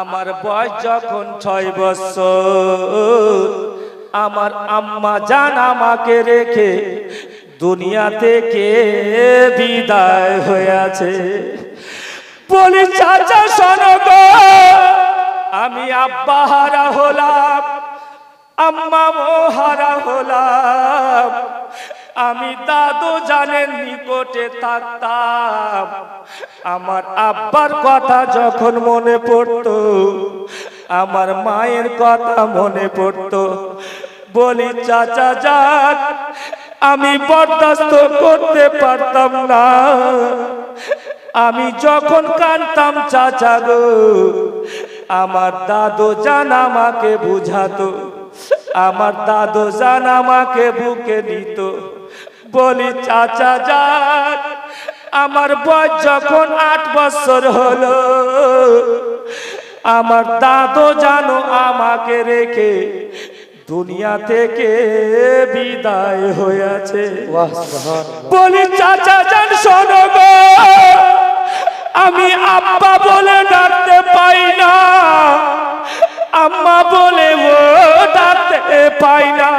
আমার বয়স যখন ছয় বছর, আমার আম্মা জান আমাকে রেখে দুনিয়া থেকে বিদায় হয়েছে? বলি, চাচা, শোনো গো, আমি আব্বা হারা হলাম, আম্মা হলাম আমি দাদু জানের নিকটে থাকতাম। আমার আব্বার কথা যখন মনে পড়তো, আমার মায়ের কথা মনে পড়তো। বলি, চাচা যাক আমি বরদাস্ত করতে পারতাম না। আমি যখন কানতাম চাচা গো, আমার দাদু জান আমাকে বুঝাতো। আমার দাদু জান আমাকে বুকে নিত। বলি চাচা যান আমার বয়স যখন আট বছর হলো আমার দাদু জানো আমাকে রেখে দুনিয়া থেকে বিদায় হয়েছে। বলি চাচা যান শোনো গো আমি আব্বা বলে ডাকতে পাই না আম্মা বলে ও ডাকতে পাই না।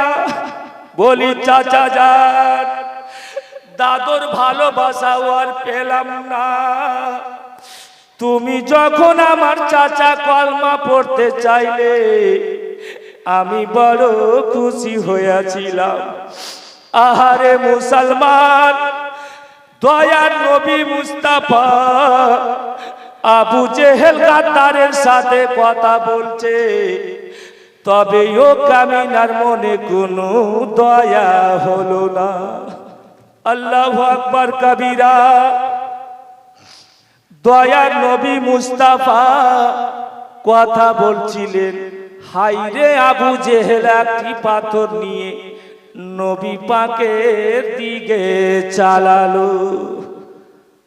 বলি চাচা যান দাদর ভালোবাসা আর পেলাম না। তুমি যখন আমার চাচা কলমা পড়তে চাইলে, আমি বড় খুশি হয়েছিলাম। আহারে মুসলমান, দয়ার নবী মুস্তাফা, আবু জেহেল গাদ্দারের সাথে কথা বলছে। তবে ও কামিনার মনে কোনো দয়া হলো না। আল্লাহ আকবর কবিরা। দয়ার নবী মুস্তাফা কথা বলছিলেন হাইরে আবু জেহেল, একটি পাথর নিয়ে নবী পাকের দিকে চালালো।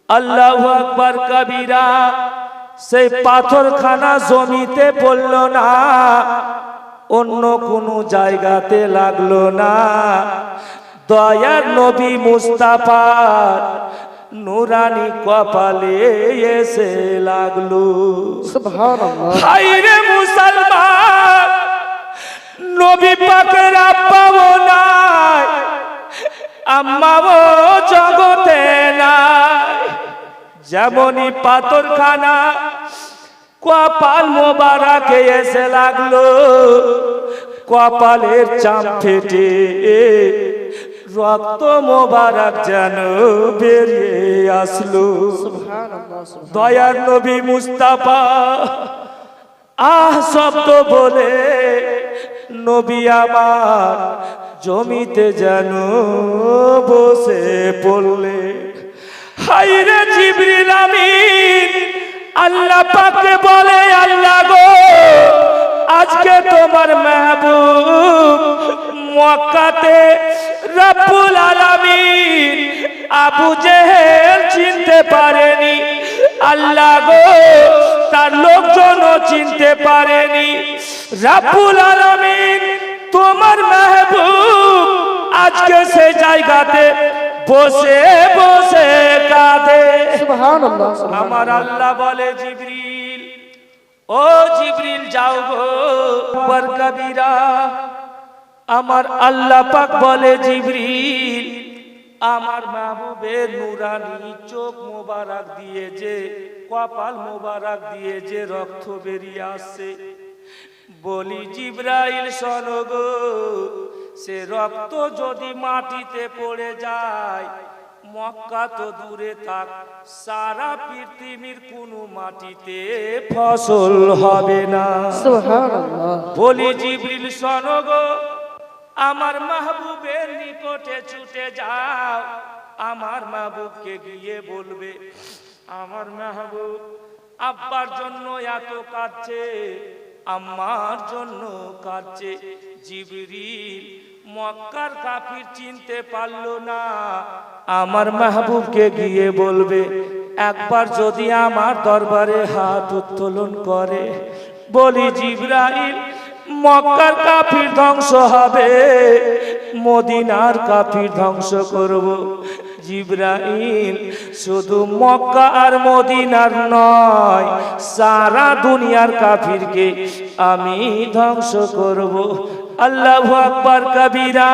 আল্লাহ আকবর কবিরা সেই পাথরখানা জমিতে পড়ল না, অন্য কোনো জায়গাতে লাগল না। দয়ার নবী মুস্তাফার নুরানি কপালে এসে লাগল। হাইরে মুসলমান নবী পাকের আব্বাও নাই আম্মাও জগতে নাই। যেমনই পাথরখানা কপাল মোবারকে এসে লাগল। কপালের চাম ফেটে রক্ত মোবারক যেন বেরিয়ে আসলো। দয়ার নবী মুস্তাফা আহ শব্দ বলে নবী আমার জমিতে যেন বসে পড়লে। হাইরে জিবরিল আমিন আল্লাহ পাকে বলে আল্লাহ গো আজকে তোমার মেহবুব মক্কাতে আলামিন আবু জেহেল চিনতে পারেনি। আল্লাহ গো তার লোকজনও চিনতে পারেনি। রাব্বুল আলামিন তোমার মেহবুব আজকে সেই জায়গাতে বসে বসে কাঁদে। আমার আল্লাহ বলে জিবরিল ও জিবরিল যাও গো বর কবিরা। আমার আল্লাহ পাক বলে জিবরিল আমার মাহবুবের নুরানি চোখ মোবারক দিয়ে যে কপাল মোবারক দিয়ে যে রক্ত বেরিয়ে আসছে। বলি জিব্রাইল সনগ সে রক্ত যদি মাটিতে পড়ে যায় মক্কা তো দূরে থাক সারা পৃথিবীর কোনো মাটিতে ফসল হবে না। বলি জিবরিল সনগ আমার মাহবুবের নিকটে ছুটে যাও। আমার মাহবুবকে গিয়ে বলবে, আমার মাহবুব, আব্বার জন্য এত কাঁদছে আমার জন্য কাঁদছে। জিবরিল মক্কার কাফির চিনতে পারল না। আমার মাহবুবকে গিয়ে বলবে, একবার যদি আমার দরবারে হাত উত্তোলন করে, বলি জিব্রাইল মক্কার কাফির ধ্বংস হবে। মদিনার কাফির ধ্বংস করব। জিব্রাইল শুধু মক্কা আর মদিনার নয়, সারা দুনিয়ার কাফিরকে আমি ধ্বংস করব। আল্লাহ আকবার কবিরা,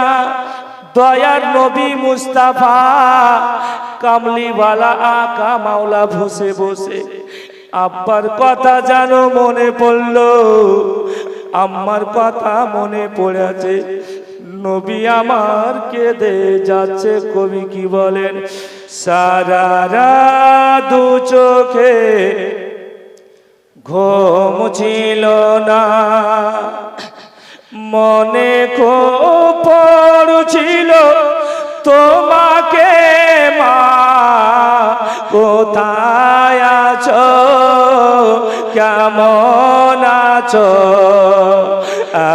দয়ার নবী মুস্তাফা, কামলিওয়ালা আকা মাওলা বসে বসে। আব্বার কথা জানো মনে পড়ল। আমার কথা মনে পড়েছে। নবী আমার কেঁদে যাচ্ছে, কবি কি বলেন? সারা দু চোখে ঘুম ছিল না। মনে খুব পড়ছিল, তোমাকে মা কোথায়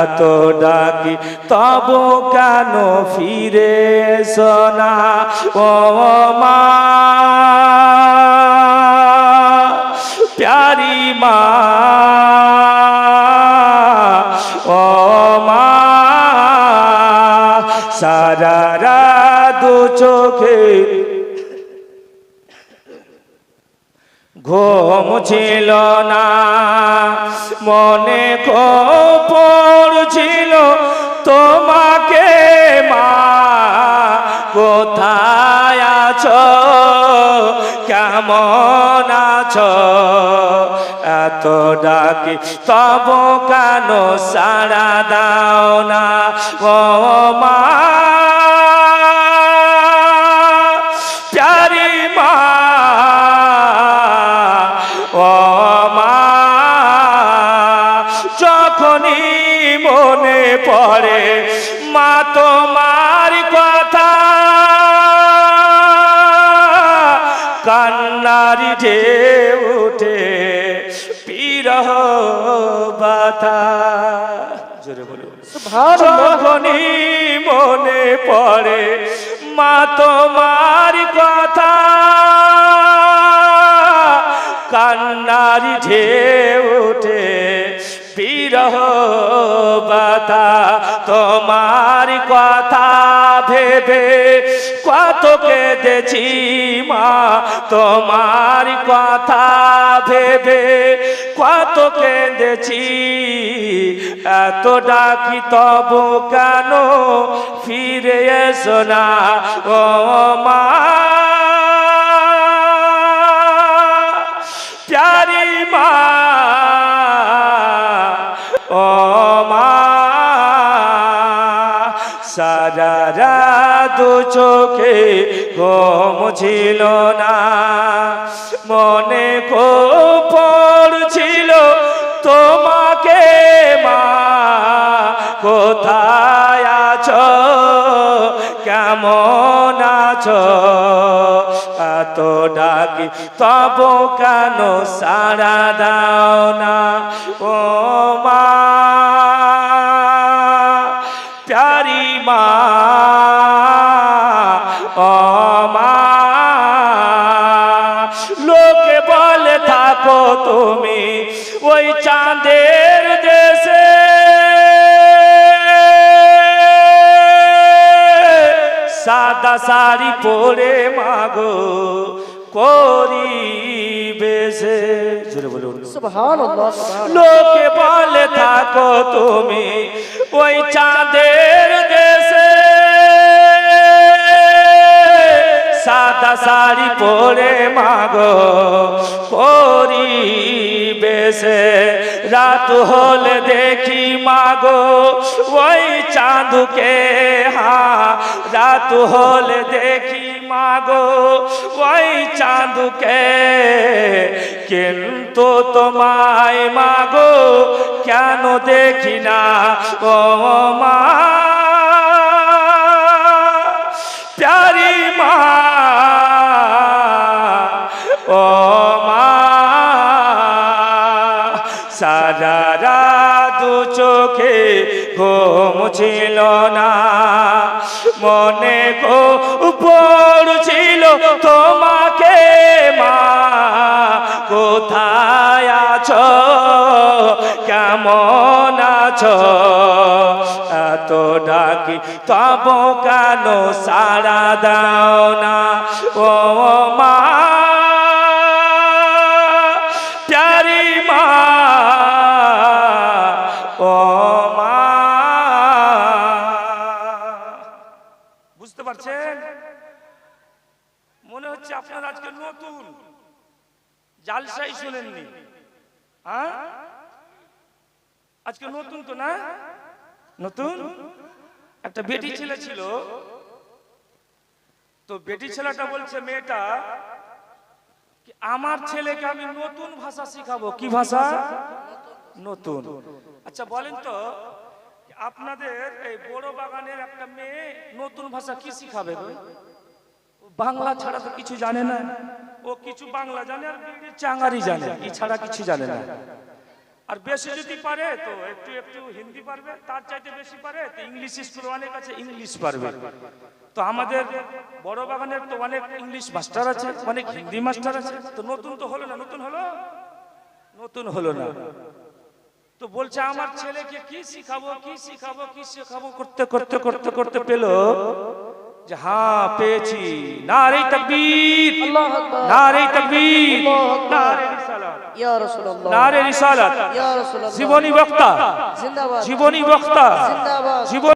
এত ডাকি, তব কেন ফিরে সোনা ও মা। প্যারি মা। ও মা। সারা দু চোখে ঘুম ছিল না, মনে পড়ছিল, তোমাকে মা, কোথায় আছো? কেমন আছো? এত ডাকি, তব কেন সারা দাও না? ও মা পড়ে। মা তোমার কথা। কান্নারি ঢেউ উঠে পিরহ বাতা জোরে বলুন। যখনই মনে পড়ে মা তোমার কথা। কান্নারি ঢেউ ওঠে বিরহ বাতা তোমার কথা ভেবে কত কেঁদেছি মা। তোমার কথা ভেবে কত কেঁদেছি। এত ডাকি তব কেন ফিরে এসো না ও মা। প্যারি মা ও মা, সারা রাত চোখে ঘুম ছিল না। মনে খুব পড়ছিল, তোমাকে মা, কোথায় আছো? কেমন আছো? এত ডাকি, তব কেন সারা দাও না? ও ওই চাঁদের দেশে। সাদা শাড়ি পরে মাগো করি বেশে জোরে বলুন। লোকে বলে থাকো তুমি ওই চাঁদের দেশে। সাদা শাড়ি পরে মাগো করি বেশে রাত হলে দেখি মাগো, ওই চাঁদকে, হা, রাত হলে দেখি মাগো, ওই চাঁদকে। কিন্তু তোমায় মাগো, কেন দেখি না? ও মা ঘুম ছিল না, মনে গো পড়ছিল তোমাকে মা, কোথায় আছো? কেমন আছো? এত ডাকি, তব কেন সারা দাও না? ও মা আজকে নতুন তো না? নতুন? একটা বেটি ছেলে ছিল। তো বেটি ছেলেটা বলছে মেয়েটা আমার ছেলেকে আমি নতুন ভাষা শিখাবো। কি ভাষা? নতুন। আচ্ছা বলেন তো আপনাদের এই বড় বাগানের একটা মেয়ে নতুন ভাষা কি শিখাবে? বাংলা ছাড়া তো কিছু জানে না। ও কিছু বাংলা জানে আর বিড়ি চাঙ্গারি জানে। এছাড়া কিছু জানে না। আর বেশি যদি পারে তো একটু একটু হিন্দি পারবে তার চাইতে বেশি পারে তো ইংলিশ স্কুল অনেক আছে ইংলিশ পারবে। তো আমাদের বড় বাগানের তো অনেক ইংলিশ মাস্টার আছে অনেক হিন্দি মাস্টার আছে তো নতুন তো হলো না নতুন হলো? নতুন হলো না। তো বলছে আমার ছেলেকে কি শিখাবো কি শিখাবো কি শিখাবো? করতে করতে করতে করতে পেল যে হ্যাঁ পেয়েছি। নারে তকবীর আল্লাহ আকবার। নারে তকবীর আল্লাহু আকবার। নারে রাসূলুল্লাহ নারে রিসালাত। জীবনী বক্তা। জীবনী বক্তা। জীবন